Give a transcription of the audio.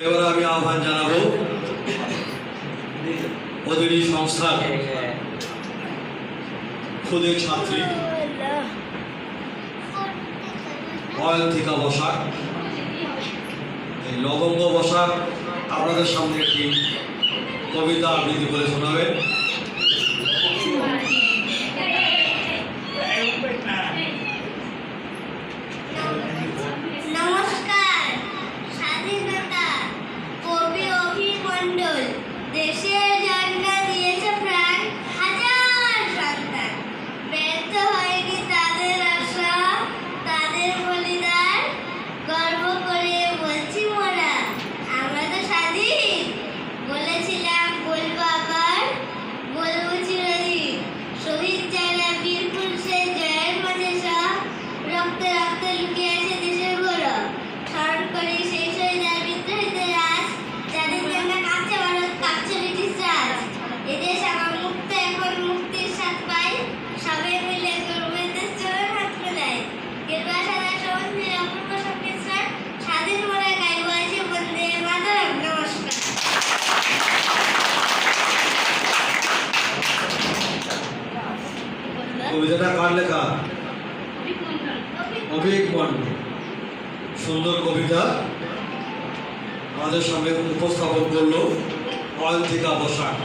এবার আমি আহ্বান জানাব অদিনী সংস্থার খুদের ছাত্রী অয়ন্তিকা বসাক লবঙ্গ বসাক, আপনাদের সামনে একটি কবিতা আবৃত্তি করে শোনাবেন দেশের জন্য দিয়েছে প্রাণ, হাজার সন্তান। ব্যর্থ হয়নি তাদের আশা, তাদের বলিদান? গর্ব করে বলছি মোরা, আমরা তো স্বাধীন। বলেছিলাম, বলব আবার, বলব চিরদিন। শহীদ যারা বীর পুরুষের জয়ের মাঝে সব রক্তে রক্তে লুকিয়ে কবিতাটা কার লেখা? অভিক মন্ডল সুন্দর কবিতা। আমাদের সামনে উপস্থাপন করল অয়ন্তিকা বসাক।